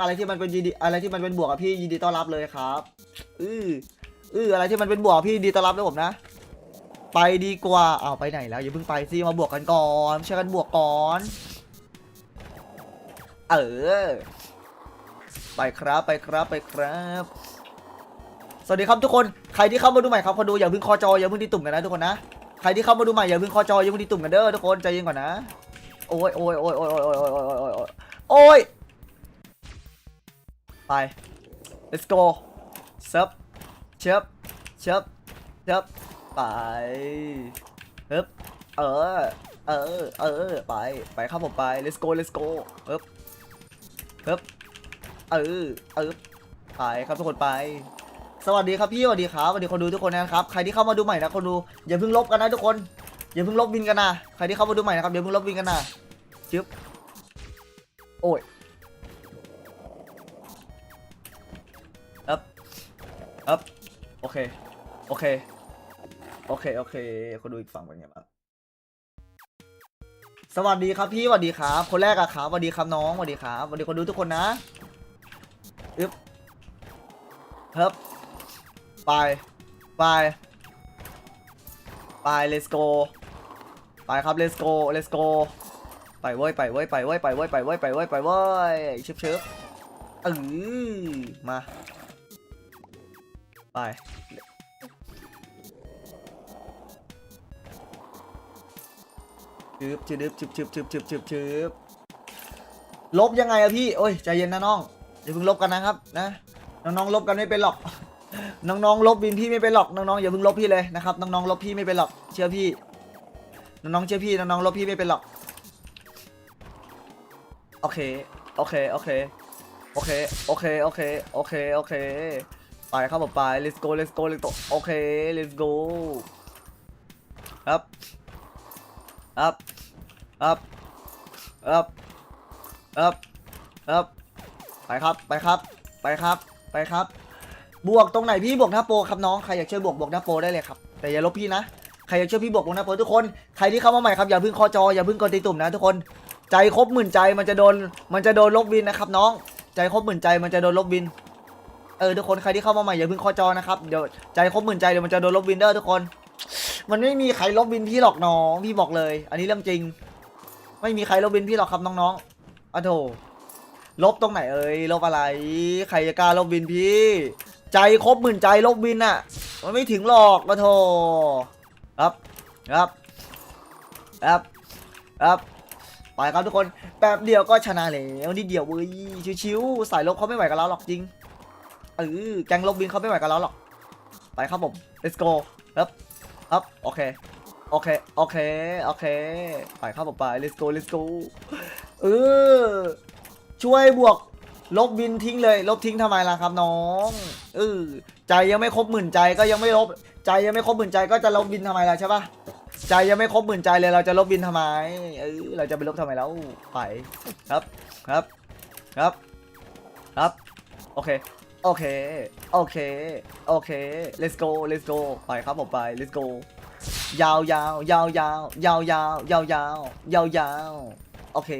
อะไรที่มันเป็นยินดีอะไรที่มันเป็นบวกกับพี่ยินดีต้อนรับเลยครับอืออืออะไรที่มันเป็นบวกพี่ยินดีต้อนรับเลยผมนะ ไปดีกว่าเอาไปไหนแล้วอย่าเพิ่งไปสิมาบวกกันก่อนช่วยกันบวกก่อน เออ ไปครับไปครับไปครับ สวัสดีครับทุกคนใครที่เข้ามาดูใหม่ครับคนดูอย่าเพิ่งคอจออย่าเพิ่งตีตุ่มกันนะทุกคนนะใครที่เข้ามาดูใหม่อย่าเพิ่งคอจออย่าเพิ่งตีตุ่มกันเด้อทุกคนใจเย็นก่อนนะโอ้ยโอ้ยโอ้ยโอ้ยโอ้ยโอ้ยโอ้ยโอ้ยโอ้ย ไป let's go เซิร์ฟเชิบเชิบเชิบไปเฮ้บเออ เออ เออ ไป ไปครับผมไป let's go let's go เฮ้บเฮ้บเออ เออ ไปครับทุกคนไปสวัสดีครับพี่สวัสดีครับสวัสดีคนดูทุกคนนะครับใครที่เข้ามาดูใหม่นะคนดูอย่าเพิ่งลบกันนะทุกคนอย่าเพิ่งลบวินกันนะใครที่เข้ามาดูใหม่นะครับอย่าเพิ่งลบวินกันนะจึ๊บโอ้ย อัพโอเค โอเค โอเค โอเคคนดูอีกฝั่งเป็นไงบ้างสวัสดีครับพี่สวัสดีครับ คนแรกอะครับสวัสดีครับน้องสวัสดีครับสวัสดีคนดูทุกคนนะอึ๊บเฮ้บไปไปไป let's go ไปครับ let's go let's go ไปเว้ยไปเว้ยไปเว้ยไปเว้ยไปเว้ยไปเว้ยไปเว้ยชึบชึบเออมา ไปชึบชึบชึบชึบชึบชึบชึบชึบลบยังไงอะพี่ โอ้ย ใจเย็นนะน้อง อย่าเพิ่งลบกันนะครับนะ น้องๆลบกันไม่เป็นหรอก น้องๆลบวินพี่ไม่เป็นหรอก น้องๆอย่าเพิ่งลบพี่เลยนะครับ น้องๆลบพี่ไม่เป็นหรอก เชื่อพี่ น้องๆเชื่อพี่ น้องๆลบพี่ไม่เป็นหรอก โอเค โอเค โอเค โอเค โอเค โอเค โอเค โอเค ไปครับผมไป let's go let's go let's go โอเค let's go ครับครับครับครับครับครับไปครับไปครับ ไปครับไปครับ บวกตรงไหนพี่บวกหน้าโปรครับน้องใครอยากช่วยบวกบวกหน้าโปรได้เลยครับแต่อย่าลบพี่นะใครอยากช่วยพี่บวกบวกหน้าโปรทุกคนใครที่เข้ามาใหม่ครับอย่าเพิ่งคอจออย่าเพิ่งกดตีตุ่มนะทุกคนใจครบหมื่นใจมันจะโดนมันจะโดนลบวินนะครับน้อง ใจครบหมื่นใจมันจะโดนลบวิน เออทุกคนใครที่เข้ามาใหม่อย่าเพิ่งคอจอนะครับเดี๋ยวใจครบหมื่นใจเดี๋ยวมันจะโดนลบวินเด้อทุกคน มันไม่มีใครลบวินพี่หรอกน้องพี่บอกเลย อันนี้เรื่องจริง ไม่มีใครลบวินพี่หรอกครับน้องๆอะโถลบตรงไหนเอ่ยลบอะไร ใครจะกล้าลบวินพี่ ใจครบหมื่นใจลบวินอะมันไม่ถึงหรอกมาโทครับครับครับครับไปครับทุกคนแป๊บเดียวก็ชนะแล้วนิดเดียวเว้ยชิวๆสายลบเขาไม่ไหวกับเราหรอกจริง เออแกงลบวินเขาไม่ไหวกับเราหรอก ไปครับผม let's go ครับครับโอเค โอเค โอเค โอเค ไปครับผมไป let's go let's go เออ ช่วยบวก ลบบินทิ้งเลย ลบทิ้งทำไมล่ะครับน้องเออใจยังไม่ครบหมื่นใจก็ยังไม่ลบ ใจยังไม่ครบหมื่นใจก็จะลบบินทำไมล่ะใช่ปะใจยังไม่ครบหมื่นใจเลยเราจะลบบินทำไม เออเราจะไปลบทำไมแล้วไปครับครับครับครับ โอเค โอเค โอเค โอเค let's go let's go ไปครับผมไป let's go ยาวยาวยาวยาวยาวยาวยาวยาวยาวยาวโอเค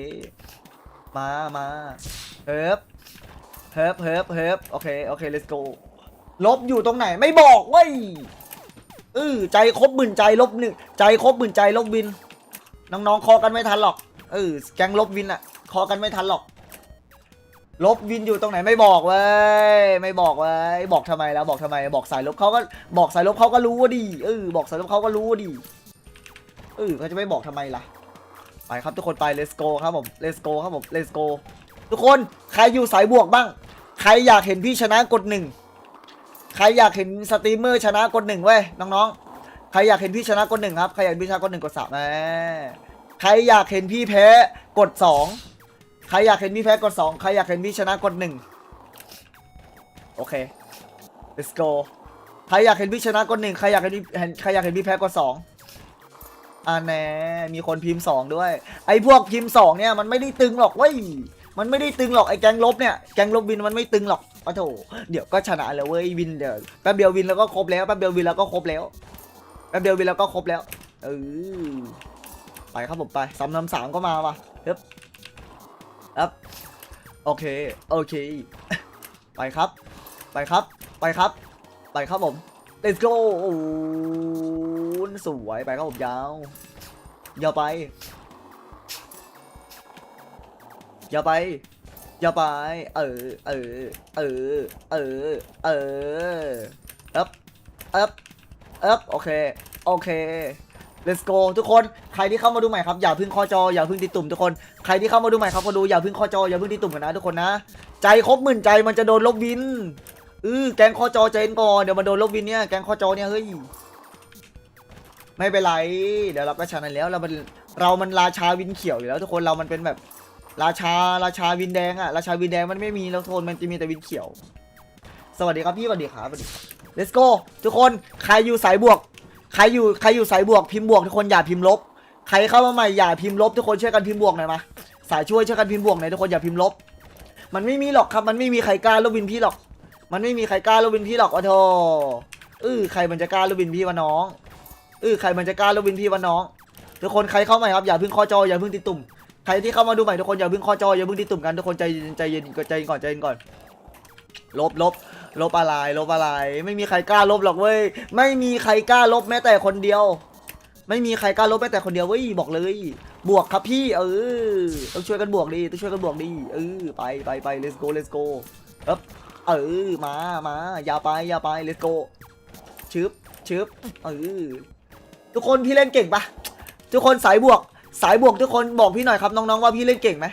มามาเฮิบเฮิบเฮิบเฮิบโอเค โอเค let's go ลบอยู่ตรงไหนไม่บอกเว้ยเออใจครบหมื่นใจลบหนึ่งใจครบหมื่นใจลบวิน น้องๆคอกันไม่ทันหรอกเออแกงลบวินอะคอกันไม่ทันหรอก ลบวินอยู่ตรงไหนไม่บอกเว้ยไม่บอกเว้ยบอกทำไมแล้วบอกทำไม บอกสายลบเขาก็บอกสายลบเขาก็รู้ว่าดีเออบอกสายลบเขาก็รู้ว่าดีเออเขาจะไม่บอกทำไมล่ะ ไปครับทุกคนไป let's go ครับผม let's go ครับผม let's go ทุกคนใครอยู่สายบวกบ้าง ใครอยากเห็นพี่ชนะกดหนึ่งใครอยากเห็นสตรีมเมอร์ชนะกดหนึ่งเว้ยน้องๆใครอยากเห็นพี่ชนะกดหนึ่งครับใครอยากเห็นพี่ชนะกดหนึ่งกดสามแหมใครอยากเห็นพี่แพ้กดสอง ใครอยากเห็นพี่แพ้กดสองใครอยากเห็นพี่ชนะกดหนึ่งโอเค let's go ใครอยากเห็นพี่ชนะกดหนึ่งใครอยากเห็นพี่เห็นใครอยากเห็นพี่แพ้กดสองอ่าแน่มีคนพิมพ์สองด้วย ไอ้พวกพิมพ์สองเนี่ยมันไม่ได้ตึงหรอกเว้ยมันไม่ได้ตึงหรอกไอ้แกงลบเนี่ยแกงลบวินมันไม่ตึงหรอกปะโถเดี๋ยวก็ชนะแล้วเว้ยวินเดี๋ยวแป๊บเดียววินแล้วก็ครบแล้วแป๊บเดียววินแล้วก็ครบแล้วแป๊บเดียววินแล้วก็ครบแล้วเออไปครับผมไปสามนำสามก็มาว่ะเฮ้บ ครับ โอเค โอเค ไปครับ ไปครับ ไปครับ ไปครับผม let's go โอ้โหสวยไปครับผมยาวยาวไปยาวไปยาวไป เออ เออ เออ เออ เออเอ๊บเอ๊บเอ๊บโอเค โอเค let's go ทุกคนใครที่เข้ามาดูใหม่ครับอย่าพึ่งคอจออย่าพึ่งติดตุ่มทุกคนใครที่เข้ามาดูใหม่ครับก็ดูอย่าพึ่งคอจออย่าพึ่งติดตุ่มกันนะทุกคนนะ ใจครบหมื่นใจมันจะโดนลบวินเออแกงคอจอใจเย็นก่อนเดี๋ยวมันโดนลบวินเนี่ยแกงคอจอเนี่ยเฮ้ยไม่เป็นไรเดี๋ยวเราก็ชนะแล้วเรามันเรามันราชาวินเขียวอยู่แล้ว ทุกคนเรามันเป็นแบบ ราชาราชาวินแดงอะราชาวินแดงมันไม่มีแล้วโทนมันจะมีแต่วินเขียว สวัสดีครับพี่สวัสดีครับสวัสดีครับ let's go ทุกคนใครอยู่สายบวก ใครอยู่ใครอยู่สายบวกพิมพ์บวกทุกคนอย่าพิมพ์ลบ ใครเข้ามาใหม่อย่าพิมพ์ลบทุกคนช่วยกันพิมพ์บวกหน่อยมาสายช่วยช่วยกันพิมพ์บวกหน่อยทุกคนอย่าพิมพ์ลบ มันไม่มีหรอกครับมันไม่มีใครกล้าลบวินพี่หรอก มันไม่มีใครกล้าลบวินพี่หรอกวะโธ่เออใครมันจะกล้าลบวินพี่วะน้องเออใครมันจะกล้าลบวินพี่วะน้อง ทุกคนใครเข้าใหม่ครับอย่าเพิ่งข้อจออย่าเพิ่งติดตุ่มใครที่เข้ามาดูใหม่ทุกคนอย่าเพิ่งข้อจออย่าเพิ่งติดตุ่มกันทุกคนใจเย็นใจเย็นใจเย็นก่อนใจเย็นก่อนลบลบ ลบอะไร ลบอะไร ไม่มีใครกล้าลบหรอกเว้ย ไม่มีใครกล้าลบแม้แต่คนเดียว ไม่มีใครกล้าลบแม้แต่คนเดียวเว้ยบอกเลย บวกครับพี่ เออ ต้องช่วยกันบวกดิ ต้องช่วยกันบวกดิ เออ ไปไปไป let's go let's go เอ๊บเออ มา มา อย่าไป อย่าไป let's go ชึบชึบเออ ทุกคนพี่เล่นเก่งปะทุกคนสายบวก สายบวกทุกคนบอกพี่หน่อยครับน้องๆว่าพี่เล่นเก่งไหม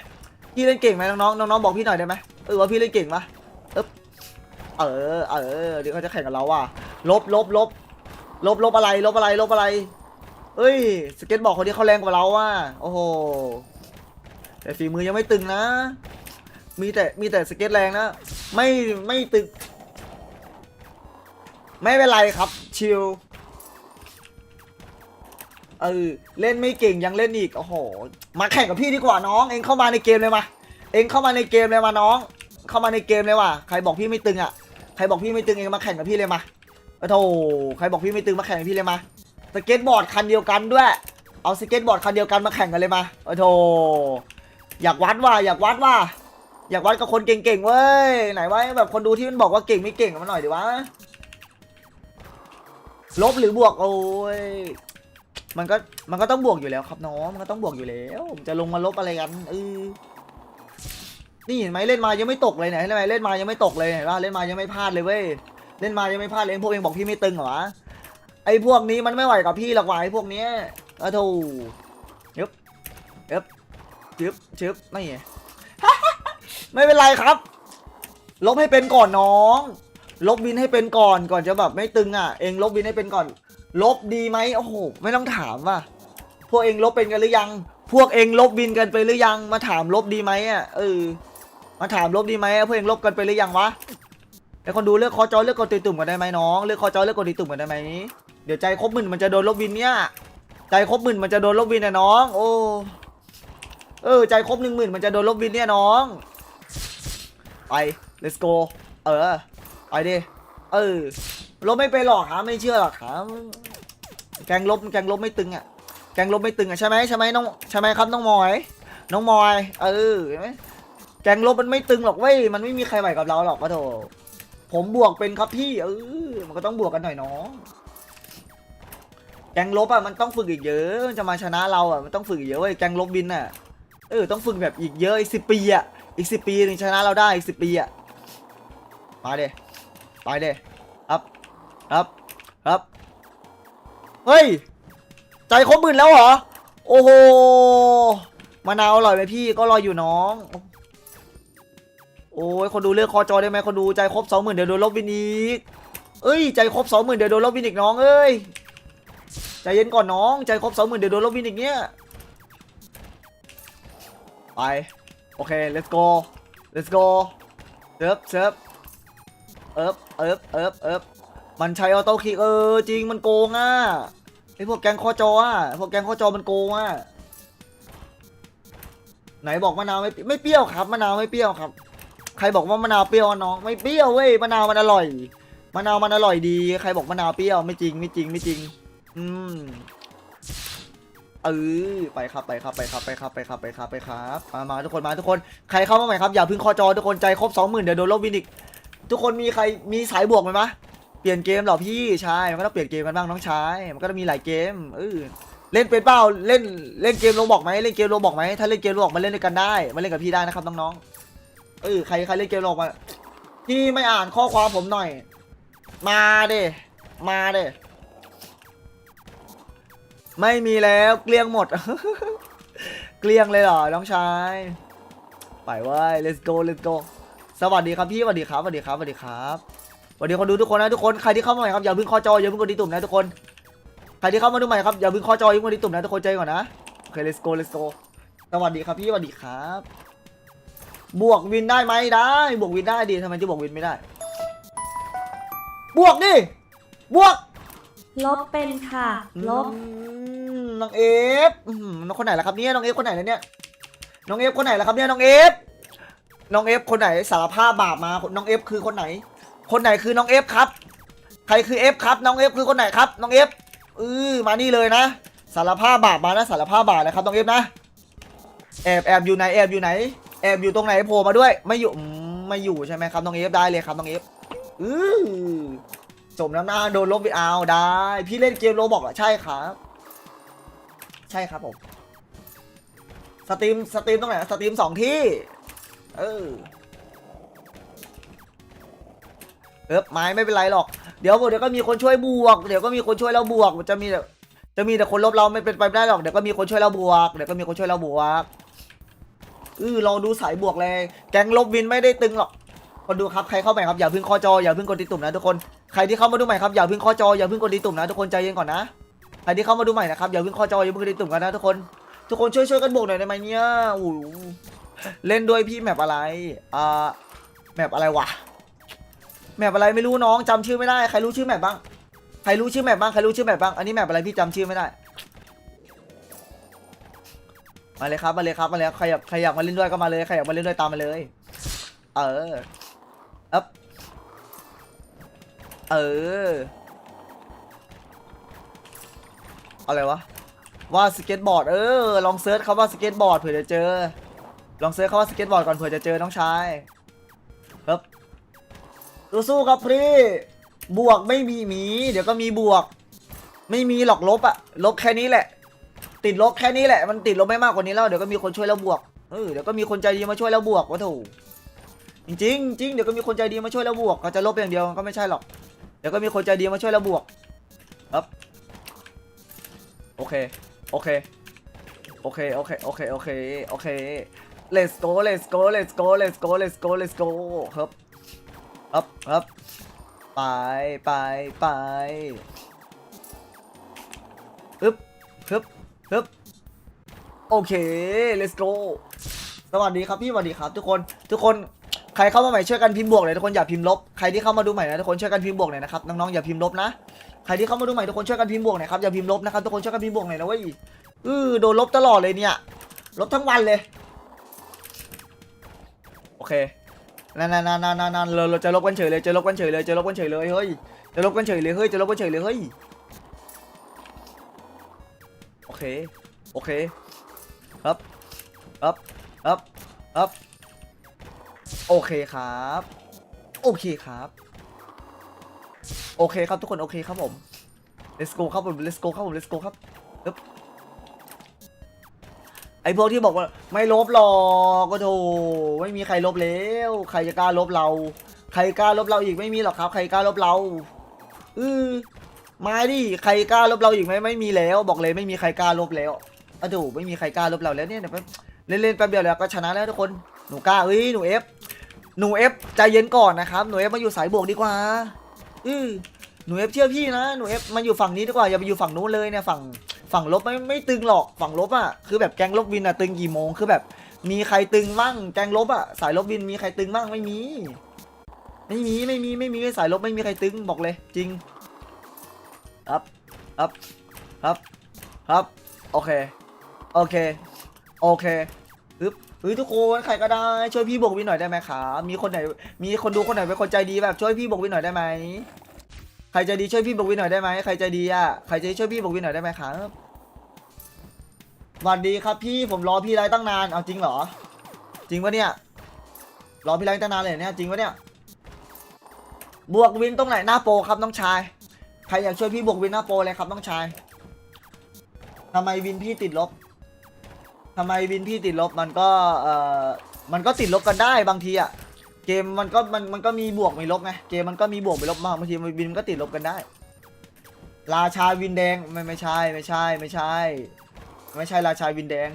พี่เล่นเก่งไหมน้องๆน้องๆบอกพี่หน่อยได้ไหมเออว่าพี่เล่นเก่งปะ เออ เออเดี๋ยวเขาจะแข่งกับเราว่ะ ลบลบลบลบลบอะไร ลบอะไร ลบอะไร เอ้ย สเก็ตบอร์ดคนนี้เขาแรงกว่าเราว่ะ โอ้โห แต่ฝีมือยังไม่ตึงนะ มีแต่ มีแต่สเก็ตแรงนะ ไม่ ไม่ตึง ไม่เป็นไรครับ ชิล เออ เล่นไม่เก่งยังเล่นอีก โอ้โห มาแข่งกับพี่ดีกว่าน้อง เองเข้ามาในเกมเลยมา เองเข้ามาในเกมเลยมาน้อง เข้ามาในเกมเลยว่ะ ใครบอกพี่ไม่ตึงอะ รบอกพี่ไม่ตึงเองมาแข่งกับพี่เลยมาโอ้โหใครบอกพี่ไม่ตึงมาแข่งกับพี่เลยมาสเก็ตบอร์ดคันเดียวกันด้วย เอาสเก็ตบอร์ดคันเดียวกันมาแข่งกันเลยมาโอ้โธอยากวัดว่าอยากวัดว่าอยากวัดกับคนเก่งๆเว้ยไหนวะแบบคนดูที่มันบอกว่าเก่งไม่เก่งมาหน่อยดิวะลบหรือบวกโอ้ยมันก็มันก็ต้องบวกอยู่แล้วครับน้องมันก็ต้องบวกอยู่แล้วจะลงมาลบอะไรกันเออ นี่เห็นไหมเล่นมายังไม่ตกเลยเนี่ยเห็นไหมเล่นมายังไม่ตกเลยเห็นป่ะเล่นมายังไม่พลาดเลยเว้ยเล่นมายังไม่พลาดเลยพวกเองบอกพี่ไม่ตึงเหรอวะไอ้พวกนี้มันไม่ไหวกับพี่หรอกว่ะไอ้พวกเนี้ยอะโธ่ยึบยึบยึบยึบไม่ไม่เป็นไรครับ ลบให้เป็นก่อนน้อง ลบวินให้เป็นก่อนก่อนจะแบบไม่ตึงอะ เองลบวินให้เป็นก่อน ลบดีไหมโอ้โหไม่ต้องถามว่ะพวกเองลบเป็นกันหรือยัง พวกเองลบวินกันไปหรือยังมาถามลบดีไหมอะเออ มาถามลบดีไหมอะพวกเองลบกันไปหรือยังวะไอคนดูเลือกคอจอเลือกกดตีตุ่มกันได้ไหมน้องเลือกคอจอเลือกกดตีตุ่มกันได้ไหมเดี๋ยวใจครบหมื่นมันจะโดนลบวินเนี่ยใจครบหมื่นมันจะโดนลบวินนะน้อง โอ้เออใจครบหนึ่งหมื่นมันจะโดนลบวินเนี่ยน้องไป let's go เออไปดิเออลบไม่ไปหรอกหาไม่เชื่อหรอกหาแกงลบแกงลบไม่ตึงอะแกงลบไม่ตึงอะใช่ไหมใช่ไหมน้องใช่ไหมครับน้องมอย น้องมอย เออเห็นไหม แกงลบมันไม่ตึงหรอกเว้ย มันไม่มีใครไหวกับเราหรอกปะโถผมบวกเป็นครับพี่เออมันก็ต้องบวกกันหน่อยน้องแกงลบอะมันต้องฝึกอีกเยอะมันจะมาชนะเราอะมันต้องฝึกอีกเยอะเว้ยแกงลบบินอะเออต้องฝึกแบบอีกเยอะอีกสิปีอะอีกสิปีถึงชนะเราได้อีกสิปีอะมาเดไปเดครับครับครับเฮ้ยใจครบหมื่นแล้วเหรอโอ้โหมะนาวอร่อยไหมพี่ก็รออยู่น้อง โอ้ยคนดูเลือกคอจอได้ไหมคนดูใจครบสองหมื่นเดี๋ยวโดนลบวินอีกเอ้ยใจครบสองหมื่นเดี๋ยวโดนลบวินอีกน้องเอ้ยใจเย็นก่อนน้องใจครบสองหมื่นเดี๋ยวโดนลบวินอีกเนี้ยไปโอเค let's go let's go เซิร์ฟเซิร์ฟเอิบเอิบเอิบเอิบมันใช้ออโต้คลิกเออจริงมันโกงอะไอพวกแกงคอจออะพวกแกงคอจอมันโกงอะไหนบอกมะนาวไม่ไม่เปรี้ยวครับมะนาวไม่เปรี้ยวครับ ใครบอกว่ามะนาวเปรี้ยวอน้องไม่เปรี้ยวเว้ยมะนาวมันอร่อยมะนาวมันอร่อยดี ใครบอกมะนาวเปรี้ยวไม่จริงไม่จริงไม่จริง อืมเออไปครับไปครับไปครับไปครับไปครับไปครับไปครับมามาทุกคนมาทุกคนใครเข้ามาใหม่ครับอย่าพึ่งคอจอทุกคนใจครบสองหมื่นเดี๋ยวโดนลบวินอีกทุกคนมีใครมีสายบวกไหมมะเปลี่ยนเกมเหรอพี่ใช่มันก็ต้องเปลี่ยนเกมกันบ้างน้องชายมันก็ต้องมีหลายเกมเออเล่นเป็นเปล่าเล่นเล่นเกมโรบอกไหมเล่นเกมโรบอกไหมถ้าเล่นเกมโรบอกมาเล่นด้วยกันได้มาเล่นกับพี่ได้นะครับน้องๆ เออใครใครเล่นเกมโรอกมาพี่ไม่อ่านข้อความผมหน่อย มาเด้มาเด้ไม่มีแล้วเกลี้ยงหมด เกลี้ยงเลยเหรอน้องชาย ไปเว้ย let's go let's go สวัสดีครับพี่สวัสดีครับสวัสดีครับสวัสดีครับสวัสดีคนดูทุกคนนะทุกคนใครที่เข้ามาใหม่ครับอย่าเพิ่งเข้อจออย่าเพิ่งกดที่ตุ่มนะทุกคนใครที่เข้ามาดูใหม่ครับอย่าเพิ่งเข้อจออย่าเพิ่งกดที่ตุ่มนะทุกคนใจก่อนนะโอเค let's go let's go สวัสดีครับพี่สวัสดีครับ บวกวินได้ไหมได้ บวกวินได้ดีทำไมจะบวกวินไม่ได้ บวกดิ บวกลบเป็นค่ะ ลบอืมน้องเอฟอืมน้องคนไหนล่ะครับเนี่ยน้องเอฟคนไหนแล้วเนี่ย น้องเอฟคนไหนล่ะครับเนี่ยน้องเอฟ น้องเอฟคนไหนสารภาพบาปมา น้องเอฟคือคนไหน คนไหนคือน้องเอฟครับ ใครคือเอฟครับ น้องเอฟคือคนไหนครับ น้องเอฟอือมานี่เลยนะ สารภาพบาปมานะสารภาพบาปนะครับน้องเอฟนะ แอบแอบอยู่ไหนแอบอยู่ไหน แอบอยู่ตรงไหนโผล่มาด้วย ไม่อยู่อืมไม่อยู่ใช่ไหมครับน้องเอฟได้เลยครับน้องเอฟอือสมน้ำหน้าโดนลบไปเอาได้ พี่เล่นเกมโรบอกอะใช่ครับ ใช่ครับผมสตรีมสตรีมตรงไหนสตรีมสองที่ เออเออไม้ไม่เป็นไรหรอก เดี๋ยวเดี๋ยวก็มีคนช่วยบวก เดี๋ยวก็มีคนช่วยเราบวก จะมีแต่จะมีแต่คนลบเราไม่เป็นไปไม่ได้หรอก เดี๋ยวก็มีคนช่วยเราบวก เดี๋ยวก็มีคนช่วยเราบวก ออเราดูสายบวกเลยแก๊งลบวินไม่ได้ตึงหรอกคนดูครับใครเข้าใหม่ครับอย่าพิ่งข้อจออย่าพิ่งกดติดตุ่มนะทุกคนใครที่เข้ามาดูใหม่ครับอย่าพิ่งข้อจออย่าพิ่งกดติดตุ่มนะทุกคนใจเย็นก่อนนะใครที่เข้ามาดูใหม่นะครับอย่าพิ่งข้อจออย่าพิ่งกดติดตุ่มกันนะทุกคนทุกคนช่วยช่วยกันบวกหน่อยได้ไหมเนี่ยโอ้เล่นด้วยพี่แมปอะไรอ่าแมปอะไรวะแมปอะไรไม่รู้น้องจำชื่อไม่ได้ใครรู้ชื่อแมปบ้างใครรู้ชื่อแมปบ้างใครรู้ชื่อแมปบ้างอันนี้แมปอะไรพี่จำชื่อไม่ได้ มาเลยครับมาเลยครับมาเลยใครอยากใครอยากมาเล่นด้วยก็มาเลยใครอยากมาเล่นด้วยตามมาเลย เอออัพเอออะไรวะว่าสเก็ตบอร์ดเออลองเซิร์ชคำว่าสเก็ตบอร์ดเผื่อจะเจอ ลองเซิร์ชคำว่าสเก็ตบอร์ดก่อนเผื่อจะเจอน้องชายครับสู้ๆครับพี่บวกไม่มีหมี เดี๋ยวก็มีบวก ไม่มีหรอกลบอะลบแค่นี้แหละ ติดลบแค่นี้แหละ มันติดลบไม่มากกว่านี้แล้ว เดี๋ยวก็มีคนช่วยเราบวก เออ เดี๋ยวก็มีคนใจดีมาช่วยเราบวกวะถูกจริงจริงเดี๋ยวก็มีคนใจดีมาช่วยเราบวกเขาจะลบอย่างเดียวก็ไม่ใช่หรอก เดี๋ยวก็มีคนใจดีมาช่วยเราบวก ครับ โอเค โอเค โอเค โอเค โอเค โอเค โอเค let's go let's go let's go let's go let's go let's go ครับครับครับไปไปไปฮึบฮึบ ฮึบโอเค let's go สวัสดีครับพี่สวัสดีครับ ทุกคนทุกคนใครเข้ามาใหม่ช่วยกันพิมพ์บวกเลยทุกคนอย่าพิมพ์ลบใครที่เข้ามาดูใหม่นะทุกคนช่วยกันพิมพ์บวกหน่อยนะครับน้องๆอย่าพิมพ์ลบนะใครที่เข้ามาดูใหม่ทุกคนช่วยกันพิมพ์บวกหน่อยครับอย่าพิมพ์ลบนะครับทุกคนช่วยกันพิมพ์บวกหน่อยนะเว้ยเออโดนลบตลอดเลยเนี่ยลบทั้งวันเลย โอเคนั่นนั่นนั่นนั่นเราจะลบกันเฉยเลยจะลบกันเฉยเลยจะลบกันเฉยเลยเฮ้ยจะลบกันเฉยเลยเฮ้ยจะลบกันเฉยเลยเฮ้ย เค โอเคครับครับครับครับโอเคครับ โอเคครับ โอเคครับทุกคนโอเคครับผม let's go ครับผม let's go ครับผม let's go ครับปึ๊บไอพวกที่บอกว่าไม่ลบหรอกก็โถไม่มีใครลบแล้วใครจะกล้าลบเรา ใครกล้าลบเราอีกไม่มีหรอกครับ ใครกล้าลบเราเออ มาดิใครกล้าลบเราอีกไหมไม่มีแล้ว บอกเลยไม่มีใครกล้าลบแล้วอะโถไม่มีใครกล้าลบเราแล้วเนี่ยเดี๋ยวแป๊บเล่นๆแป๊บเดียวแล้วก็ชนะแล้วทุกคนหนูกล้าเอ้ยหนูเอฟหนูเอฟใจเย็นก่อนนะครับหนูเอฟมาอยู่สายบวกดีกว่าอือหนูเอฟเชื่อพี่นะหนูเอฟมาอยู่ฝั่งนี้ดีกว่าอย่าไปอยู่ฝั่งนู้นเลยเนี่ยฝั่งฝั่งลบไม่ไม่ตึงหรอกฝั่งลบอะคือแบบแกงลบวินอะตึงกี่โมงคือแบบ มีใครตึงมั่งแกงลบอะสายลบวินมีใครตึงมั่งไม่มี ไม่มีไม่มีไม่มีสายลบไม่มีใครตึงบอกเลย จริง ครับครับครับครับโอเคโอเคโอเคฮึบเฮ้ยทุกคนใครก็ได้ช่วยพี่บวกวินหน่อยได้ไหมครับมีคนไหนมีคนดูคนไหนเป็นคนใจดีแบบช่วยพี่บวกวินหน่อยได้ไหมใครใจดีช่วยพี่บกวินหน่อยได้ไหมใครใจดีอะใครใจดีช่วยพี่บกวินหน่อยได้ไหมครับสวัสดีครับพี่ผมรอพี่ไลฟ์ตั้งนานเอาจริงเหรอ จริงปะเนี่ยรอพี่ไลฟ์ตั้งนานเลยเนี่ยจริงปะเนี่ยบวกวินตรงไหนหน้าโปครับน้องชาย ครอยากช่วยพี่บวกวินหน้าโปรเลยครับน้องชายทำไมวินพี่ติดลบทำไมวินพี่ติดลบมันก็เอ่อมันก็ติดลบกันได้บางทีอะเกมมันก็มันมันก็มีบวกมีลบไงเกมมันก็มีบวกมีลบมากบางทีวินมันก็ติดลบกันได้ ราชาวินแดงไม่ไม่ใช่ไม่ใช่ไม่ใช่ ไม่ใช่ราชาวินแดง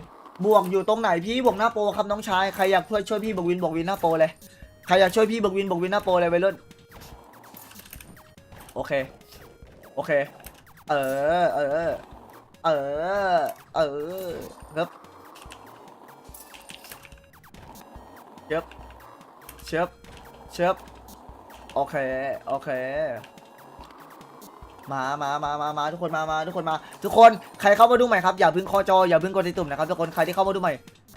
บวกอยู่ตรงไหนพี่บวกหน้าโปรครับน้องชายใครอยากช่วยช่วยพี่บวกวินบวกวินหน้าโปรเลยใครอยากช่วยพี่บวกวินบวกวินหน้าโปรเลยไปรุ่นโอเค โอเค เออ เออ เออ เออครับเชิบเชิบเชิบโอเค โอเค มามามามามาทุกคนมามาทุกคนมา ทุกคน ใครเข้ามาดูใหม่ครับ อย่าพึ่งคอจอ อย่าพึ่งกดติดตุ่มนะครับทุกคน ใครที่เข้ามาดูใหม่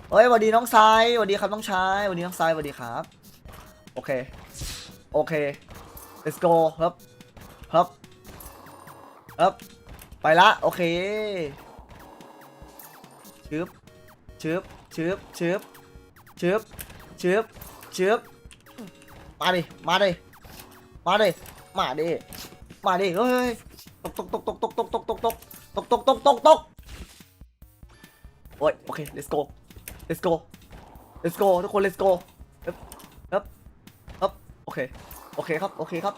เฮ้ยสวัสดีน้องทรายสวัสดีครับน้องชายสวัสดีน้องทรายสวัสดีครับ โอเค โอเค let's go ครับครับ ครับไปละ โอเคชึบชึบชึบชึบชึบชึบชึบมาดิ มาดิ มาดิ มาดิ มาดิ เฮ้ยตกตกตกตกตกตกตกตกตกตกตกตกตกตกโอ้ย โอเค let's go let's go let's go ทุกคน let's go ครับครับครับโอเค โอเคครับ โอเคครับ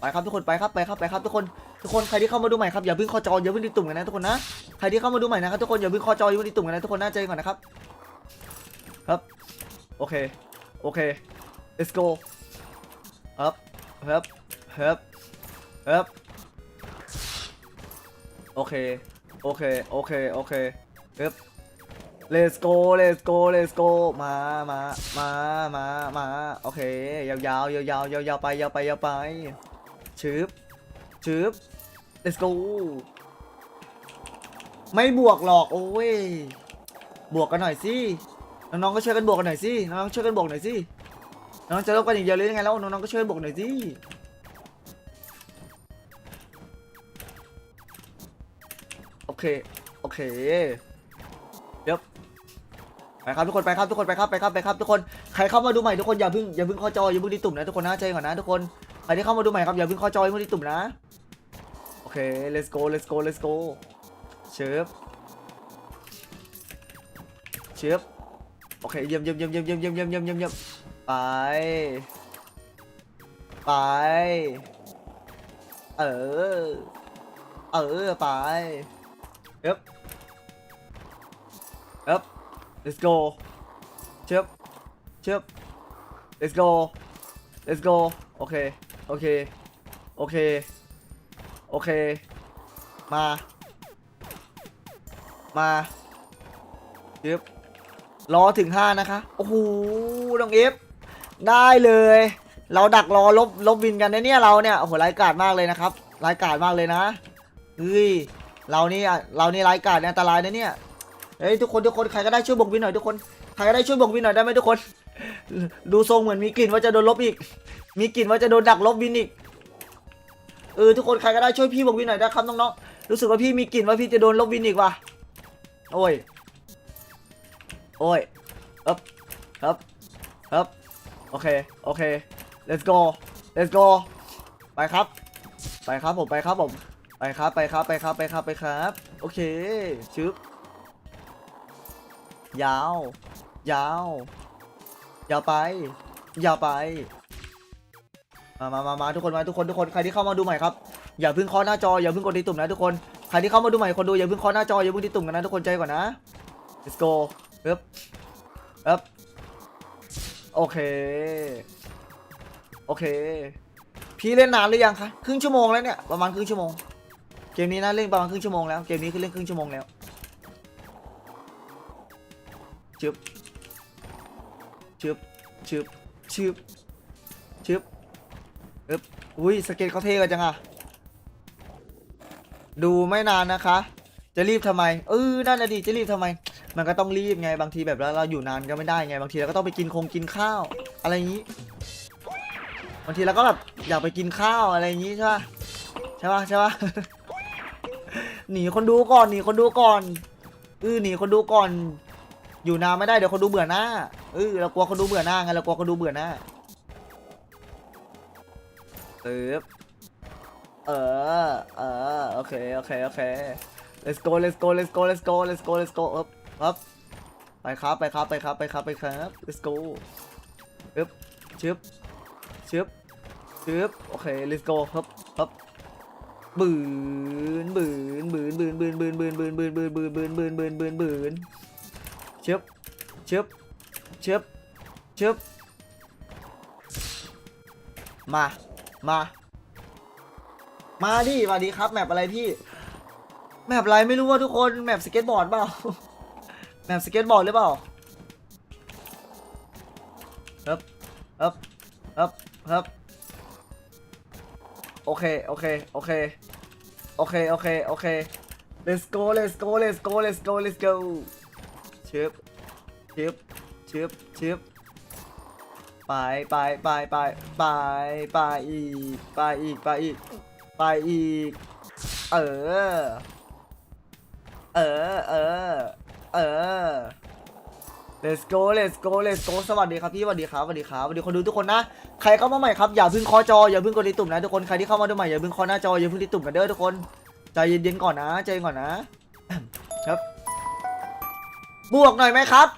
ไปครับทุกคน ไปครับ ไปครับ ไปครับทุกคน ทุกคนใครที่เข้ามาดูใหม่ครับอย่าเพิ่งเข้อจออย่าเพิ่งติดตุ่มกันนะทุกคนนะใครที่เข้ามาดูใหม่นะครับทุกคนอย่าเพิ่งเข้อจออย่าเพิ่งติดตุ่มกันนะทุกคนน่าใจก่อนนะครับครับโอเคโอเค let's go ครับครับครับครับโอเคโอเคโอเคโอเคครับ let's go let's go let's go มามามามามาโอเคยาวยาวยาวยาวยาวยาวไปยาวไปยาวไปชึบชึบ let's go ไม่บวกหรอกโอ้ย บวกกันหน่อยสิ น้องๆก็ช่วยกันบวกกันหน่อยสิ น้องๆช่วยกันบวกหน่อยสิ น้องจะลบกันอย่างเดียวเลยยังไงแล้ว น้องๆก็ช่วยกันบวกหน่อยสิ โอเค โอเคเดี๋ยวไปครับทุกคนไปครับทุกคนไปครับไปครับไปครับทุกคน ใครเข้ามาดูใหม่ทุกคนอย่าเพิ่งอย่าเพิ่งเข้าจออย่าเพิ่งดีตุ่มนะทุกคนนะใจก่อนนะทุกคน ใครที่เข้ามาดูใหม่ครับอย่าเพิ่งเข้าจออย่าเพิ่งดีตุ่มนะ เค let's go let's go let's go เชิบเชิบโอเคเยี่ยมเยี่ยมเยี่ยมเยี่ยมเยี่ยมเยี่ยมเยี่ยมเยี่ยมเยี่ยมเยี่ยมไป ไป เออ เออ ไปเอ๊บเอ๊บ let's go เชิบเชิบ let's go let's go โอเค โอเค โอเค โอเค มา มาเชิบรอถึงห้านะคะ โอ้โหน้องเอฟ ได้เลย เราดักรอลบลบวินกันนะเนี่ยเราเนี่ย โอ้โหร้ายกาจมากเลยนะครับร้ายกาจมากเลยนะเฮ้ย เรานี่เรานี่ร้ายกาจเนี่ยอันตรายนะเนี่ย เฮ้ยทุกคนทุกคนใครก็ได้ช่วยบวกวินหน่อยทุกคน ใครก็ได้ช่วยบวกวินหน่อยได้ไหมทุกคน ดูทรงเหมือนมีกลิ่นว่าจะโดนลบอีก มีกลิ่นว่าจะโดนดักลบวินอีก เออทุกคนใครก็ได้ช่วยพี่บวกวินหน่อยนะครับน้องๆรู้สึกว่าพี่มีกลิ่นว่าพี่จะโดนลบวินอีกว่ะโอ้ยโอ้ยครับครับครับโอเคโอเค let's go let's go ไปครับ ไปครับผมไปครับผมไปครับไปครับไปครับไปครับไปครับ โอเคชึบยาว ยาว ยาวไป ยาวไป มามามามาทุกคนมาทุกคนทุกคนใครที่เข้ามาดูใหม่ครับอย่าเพิ่งเคาะหน้าจออย่าเพิ่งกดติดตุ่มนะทุกคนใครที่เข้ามาดูใหม่คนดูอย่าเพิ่งเคาะหน้าจออย่าเพิ่งติดตุ่มกันนะทุกคนใจก่อนนะ let's go ปึ๊บปึ๊บโอเคโอเค พี่เล่นนานหรือยังคะครึ่งชั่วโมงแล้วเนี่ยประมาณครึ่งชั่วโมงเกมนี้นะเล่นประมาณครึ่งชั่วโมงแล้วเกมนี้คือเล่นครึ่งชั่วโมงแล้วชึบชึบชึบชึบชึบ อึบอุ้ยสเก็ตเขาเท่กันจังอะดูไม่นานนะคะ จะรีบทำไมเออนั่นนะดิจะรีบทำไม มันก็ต้องรีบไงบางทีแบบเราเราอยู่นานก็ไม่ได้ไง บางทีเราก็ต้องไปกินคงกินข้าว อะไรอย่างนี้บางทีเราก็แบบอยากไปกินข้าวอะไรอย่างนี้ใช่ปะใช่ปะใช่ปะหนีคนดูก่อนหนีคนดูก่อนเออหนีคนดูก่อน อยู่นานไม่ได้เดี๋ยวคนดูเบื่อหน้าเออเรากลัวคนดูเบื่อหน้าไงเรากลัวคนดูเบื่อหน้า เออเออเออโอเคโอเคโอเค let's go let's go let's go let's go let's go let's go ครับครับไปครับไปครับไปครับไปครับไปครับ let's go อึ๊บชึบชึบชึบโอเค let's go ครับครับบืนบืนบืนบืนบืนบืนบืนบืนบืนบืนบืนบืนบืนบืนบืนบืนชึบชึบชึบชึบมา มา มาดิสวัสดีครับ แมปอะไรพี่ แมปอะไรไม่รู้ว่าทุกคน แมปสเก็ตบอร์ดเปล่า แมปสเก็ตบอร์ดหรือเปล่าครับครับครับครับโอเค โอเค โอเค โอเค โอเค โอเค let's go let's go let's go let's go let's go ชึบชึบชึบชึบ ไปไปไปไปไปไปอีกไปอีกไปอีกไปอีก เออ เออเออเออ let's go let's go let's go สวัสดีครับพี่สวัสดีครับสวัสดีครับสวัสดีคนดูทุกคนนะ ใครเข้ามาใหม่ครับอย่าเพึ่งเคอจออย่าเพึ่งกดติดตุ่มนะทุกคนใครที่เข้ามาดูใหม่อย่าเพึ่งเคอหน้าจออย่าเพึ่งติดตุ่มกันเด้อทุกคนใจเย็นๆก่อนนะใจเย็นก่อนนะ ครับ บวกหน่อยไหมครับ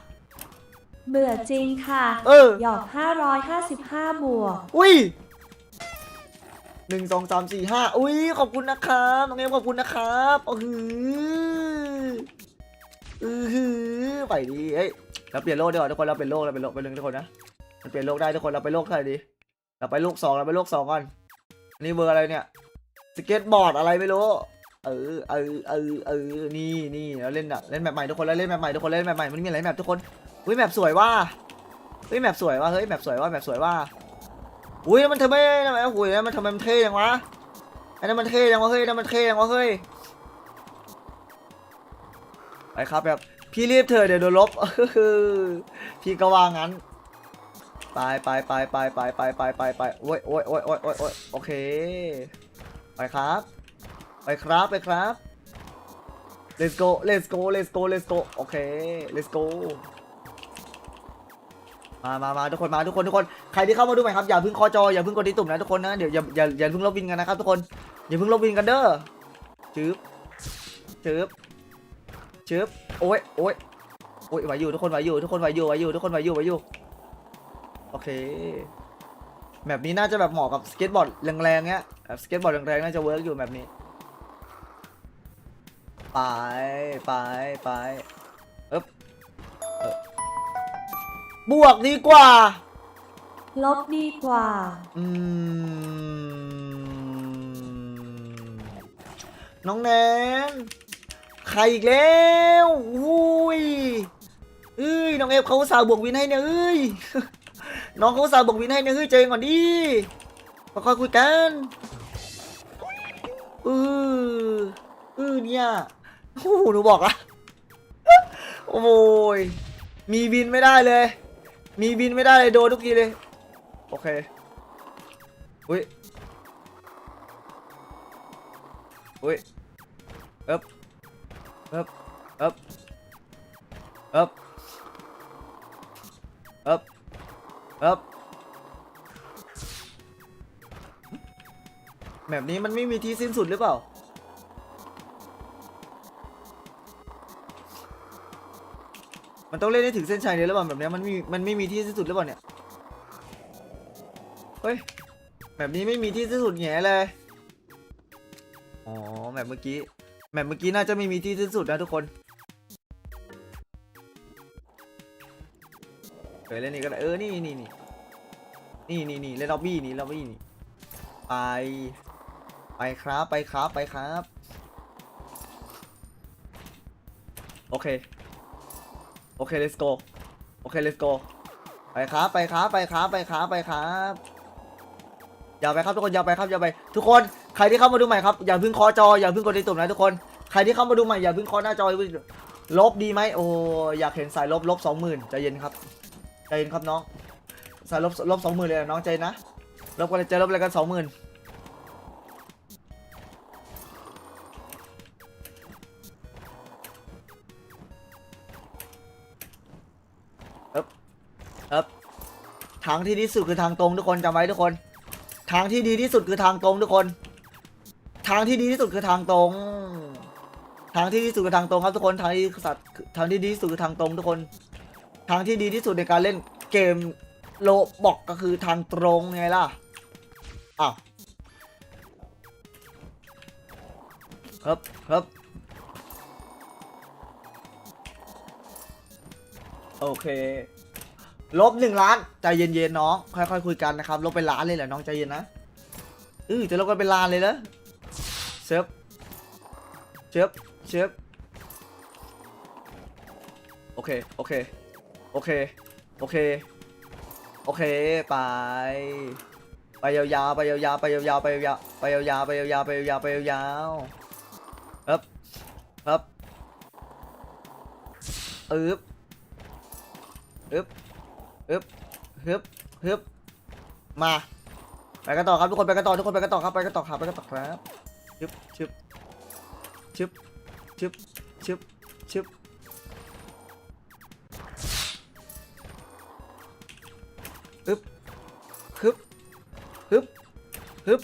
เบื่อจริงค่ะเออ หยอก555 บวก อุ้ยหนึ่งสองสามสี่ห้าอุ้ยขอบคุณนะครับน้องเอ็มขอบคุณนะครับโอ้โหอือหือไปดีเอ้ยเราเปลี่ยนโลกดีกว่าทุกคนเราเปลี่ยนโลกเราเปลี่ยนโลกไปเลยทุกคนนะเราเปลี่ยนโลกได้ทุกคนเราไปโลกใครดีเราไปโลกสองเราไปโลกสองก่อนอันนี่เบอร์อะไรเนี่ยสเก็ตบอร์ดอะไรไม่รู้ เออเออเออเออนี่นี่เราเล่นอะเล่นแบบใหม่ทุกคนแล้วเล่นแบบใหม่ทุกคนเล่นแบบใหม่มันมีหลายแบบทุกคนอุ้ยแบบสวยว่าเฮ้ยแบบสวยว่ะเฮ้ยแบบสวยว่าแบบสวยว่าอุ้ยมันทำไมทำไมอุ้ยมันทำไมมันเท่จังวะไอ้นั่นมันเท่จังวะเฮ้ยนั่นมันเท่จังวะเฮ้ยไปครับแบบพี่รีบเถอะเดี๋ยวโดนลบพี่ก็ว่างั้นไปไปไปไปไปไปไปไปไปโอ้ยโอ้ยโอ้ยโอ้ยโอ้ยโอ้ยโอเคไปครับ ไปครับไปครับ let's go let's go let's go let's go โอเค let's go มามามาทุกคนมาทุกคนทุกคนใครที่เข้ามาดูใหม่ครับอย่าเพิ่งคอจออย่าเพิ่งกดติดตุ่มนะทุกคนนะเดี๋ยวอย่าอย่าอย่าเพิ่งลบวินกันนะครับทุกคนอย่าเพิ่งลบวินกันเด้อจืบจืบจืบโอ้ยโอ้ยโอ้ยไหวอยู่ทุกคนไหวอยู่ทุกคนไหวอยู่ไหวอยู่ทุกคนไหวอยู่ไหวอยู่โอเคแบบนี้น่าจะแบบเหมาะกับสเก็ตบอร์ดแรงๆเงี้ยแบบสเก็ตบอร์ดแรงๆน่าจะเวิร์กอยู่แบบนี้ ไปไปไปเอ๊บเออบวกดีกว่า ลบดีกว่า อืม น้องแนนใครอีกแล้วอุ้ยเอ้ย น้องเอฟเขาอุตสาห์บวกวินให้เนี่ยเอ้ย น้องเขาอุตสาห์บวกวินให้เนี่ยเฮ้ยใจเย็นก่อนดิมาค่อยคุยกันเออเออเนี่ย โอ้โหหนูบอกละโอ้ยมีวินไม่ได้เลย มีวินไม่ได้เลยโดนทุกทีเลย โอเคอุ้ยอุ้ยเอ๊บเอ๊บเอ๊บเอ๊บเอ๊บเอ๊บแบบนี้มันไม่มีที่สิ้นสุดหรือเปล่า ต้องเล่นให้ถึงเส้นชัยเลยหรือเปล่าแบบเนี้ยมันมีมันไม่มีที่สิ้นสุดหรือเปล่าเนี่ยเฮ้ยแบบนี้ไม่มีที่สิ้นสุดแง่เลยอ๋อแบบเมื่อกี้แบบเมื่อกี้น่าจะไม่มีที่สิ้นสุดนะทุกคนเคยเล่นนี่ก็ได้เออนี่นี่นี่นี่นี่นี่เล่นล็อบบี้นี่ล็อบบี้นี่ไปไปครับไปครับไปครับ โอเค โอเค let's go โอเค let's go ไปครับไปครับไปครับไปครับไปครับอย่าไปครับทุกคนอย่าไปครับอย่าไป ทุกคนใครที่เข้ามาดูใหม่ครับอย่าเพิ่งเคอจออย่าเพิ่งกดติดตุ่มนะทุกคนใครที่เข้ามาดูใหม่อย่าเพิ่งเคอหน้าจอพิ่งลบดีไหมโอ้อยากเห็นสายลบลบสองหมื่นใจเย็นครับใจเย็นครับน้องสายลบลบสองหมื่นเลยนะน้องใจนะลบกันเลยจลบอะไรกันสองหมื่น ทางที่ดีที่สุดคือทางตรงทุกคนจำไว้ทุกคน ทางที่ดีที่สุดคือทางตรงทุกคน ทางที่ดีที่สุดคือทางตรง ทางที่ดีที่สุดคือทางตรงครับทุกคน ทางที่สัตว์ทางที่ดีที่สุดคือทางตรงทุกคน ทางที่ดีที่สุดในการเล่นเกมโลบอกก็คือทางตรงไงล่ะอ้าวครับครับ โอเค ลบหนึ่งล้านใจเย็นๆน้องค่อยๆคุยกันนะครับลบเป็นล้านเลยเหรอน้องใจเย็นนะเออจะลบกันเป็นล้านเลยนะเชฟเชฟเชฟโอเคโอเคโอเคโอเคโอเคไปไปยาวๆไปยาวๆไปยาวๆไปยาวๆไปยาวๆไปยาวๆไปยาวๆไปยาวๆครับครับอึบอึบ ฮึบฮึบฮึบมา ไปกันต่อครับทุกคนไปกันต่อทุกคนไปกันต่อครับไปกันต่อครับไปกันต่อครับชึบชึบชึบชึบชึบชึบฮึบฮึบฮึบฮึบ